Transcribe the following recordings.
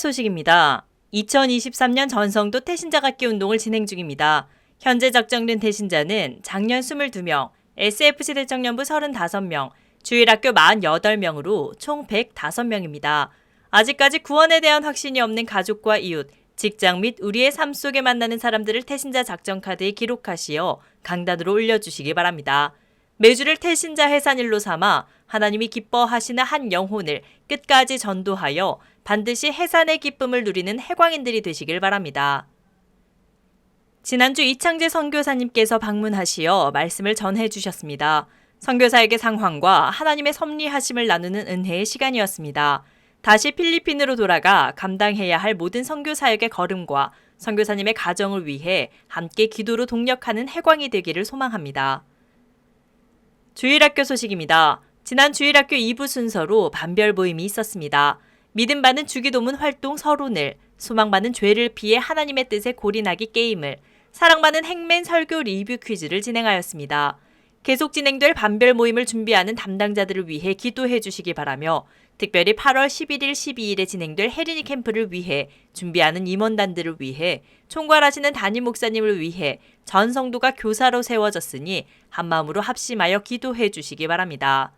소식입니다. 2023년 전성도 태신자각기 운동을 진행 중입니다. 현재 작정된 태신자는 작년 22명, SFC 대청년부 35명, 주일학교 48명으로 총 105명입니다. 아직까지 구원에 대한 확신이 없는 가족과 이웃, 직장 및 우리의 삶 속에 만나는 사람들을 태신자 작정 카드에 기록하시어 강단으로 올려주시기 바랍니다. 매주를 태신자 해산일로 삼아 하나님이 기뻐하시는 한 영혼을 끝까지 전도하여 반드시 해산의 기쁨을 누리는 해광인들이 되시길 바랍니다. 지난주 이창재 선교사님께서 방문하시어 말씀을 전해 주셨습니다. 선교사에게 상황과 하나님의 섭리하심을 나누는 은혜의 시간이었습니다. 다시 필리핀으로 돌아가 감당해야 할 모든 선교사역의 걸음과 선교사님의 가정을 위해 함께 기도로 동력하는 해광이 되기를 소망합니다. 주일학교 소식입니다. 지난 주일학교 2부 순서로 반별 모임이 있었습니다. 믿음 받는 주기도문 활동 서론을, 소망 받는 죄를 피해 하나님의 뜻에 골인하기 게임을, 사랑 받는 행맨 설교 리뷰 퀴즈를 진행하였습니다. 계속 진행될 반별 모임을 준비하는 담당자들을 위해 기도해 주시기 바라며 특별히 8월 11일, 12일에 진행될 혜린이 캠프를 위해 준비하는 임원단들을 위해 총괄하시는 담임 목사님을 위해 전 성도가 교사로 세워졌으니 한마음으로 합심하여 기도해 주시기 바랍니다.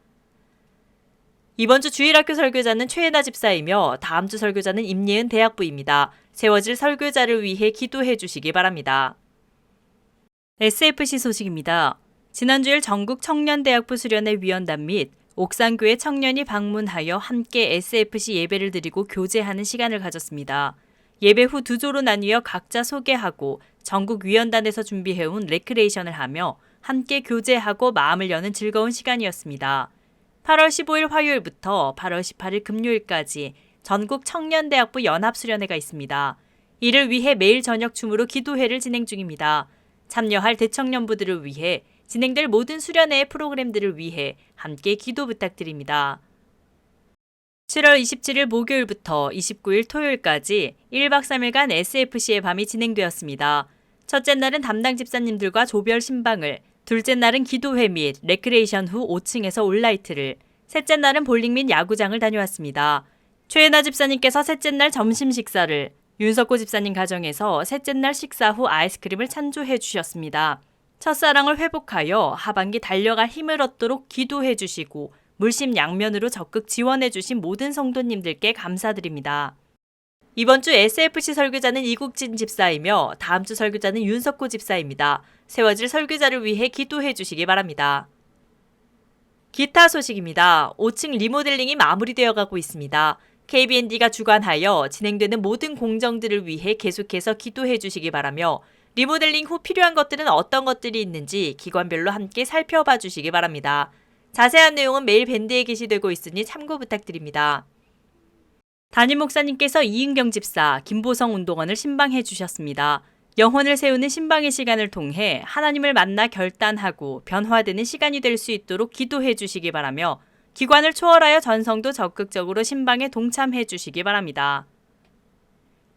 이번 주 주일학교 설교자는 최혜나 집사이며 다음 주 설교자는 임예은 대학부입니다. 세워질 설교자를 위해 기도해 주시기 바랍니다. SFC 소식입니다. 지난주일 전국 청년대학부 수련회 위원단 및 옥산교회 청년이 방문하여 함께 SFC 예배를 드리고 교제하는 시간을 가졌습니다. 예배 후 두 조로 나뉘어 각자 소개하고 전국 위원단에서 준비해온 레크레이션을 하며 함께 교제하고 마음을 여는 즐거운 시간이었습니다. 8월 15일 화요일부터 8월 18일 금요일까지 전국 청년대학부 연합수련회가 있습니다. 이를 위해 매일 저녁 춤으로 기도회를 진행 중입니다. 참여할 대청년부들을 위해 진행될 모든 수련회의 프로그램들을 위해 함께 기도 부탁드립니다. 7월 27일 목요일부터 29일 토요일까지 1박 3일간 SFC의 밤이 진행되었습니다. 첫째 날은 담당 집사님들과 조별 신방을, 둘째 날은 기도회 및 레크레이션 후 5층에서 온라이트를, 셋째 날은 볼링 및 야구장을 다녀왔습니다. 최혜나 집사님께서 셋째 날 점심 식사를, 윤석고 집사님 가정에서 셋째 날 식사 후 아이스크림을 찬조해 주셨습니다. 첫사랑을 회복하여 하반기 달려갈 힘을 얻도록 기도해 주시고 물심 양면으로 적극 지원해 주신 모든 성도님들께 감사드립니다. 이번 주 SFC 설교자는 이국진 집사이며 다음 주 설교자는 윤석고 집사입니다. 세워질 설교자를 위해 기도해 주시기 바랍니다. 기타 소식입니다. 5층 리모델링이 마무리되어 가고 있습니다. KBND가 주관하여 진행되는 모든 공정들을 위해 계속해서 기도해 주시기 바라며 리모델링 후 필요한 것들은 어떤 것들이 있는지 기관별로 함께 살펴봐 주시기 바랍니다. 자세한 내용은 매일 밴드에 게시되고 있으니 참고 부탁드립니다. 담임 목사님께서 이은경 집사, 김보성 운동원을 신방해 주셨습니다. 영혼을 세우는 신방의 시간을 통해 하나님을 만나 결단하고 변화되는 시간이 될 수 있도록 기도해 주시기 바라며 기관을 초월하여 전성도 적극적으로 신방에 동참해 주시기 바랍니다.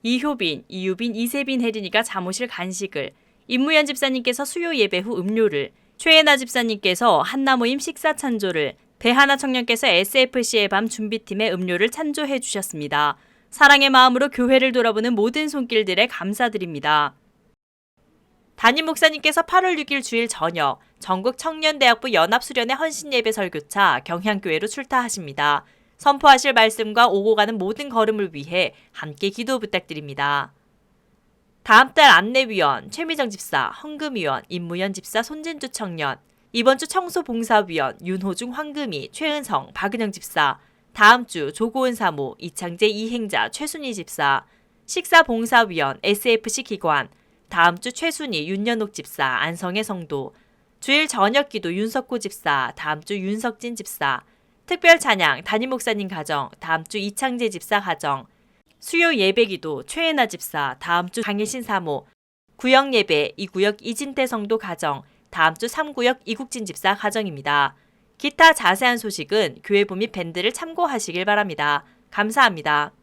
이효빈, 이유빈, 이세빈 혜린이가 잠옷실 간식을, 임무연 집사님께서 수요 예배 후 음료를, 최혜나 집사님께서 한나 모임 식사 찬조를, 배하나 청년께서 SFC의 밤 준비팀의 음료를 찬조해 주셨습니다. 사랑의 마음으로 교회를 돌아보는 모든 손길들에 감사드립니다. 담임 목사님께서 8월 6일 주일 저녁 전국 청년대학부 연합수련회 헌신예배 설교차 경향교회로 출타하십니다. 선포하실 말씀과 오고 가는 모든 걸음을 위해 함께 기도 부탁드립니다. 다음 달 안내위원 최미정 집사, 헌금위원 임무연 집사, 손진주 청년, 이번 주 청소봉사위원 윤호중 황금희, 최은성, 박은영 집사, 다음 주 조고은 사모, 이창재 이행자, 최순희 집사, 식사봉사위원 SFC 기관, 다음 주 최순희, 윤연옥 집사, 안성의 성도, 주일 저녁 기도 윤석구 집사, 다음 주 윤석진 집사, 특별 찬양 담임 목사님 가정, 다음 주 이창재 집사 가정, 수요 예배 기도 최애나 집사, 다음 주 강혜신 사모, 구역 예배 이구역 이진태 성도 가정, 다음 주 3구역 이국진 집사 가정입니다. 기타 자세한 소식은 교회부 및 밴드를 참고하시길 바랍니다. 감사합니다.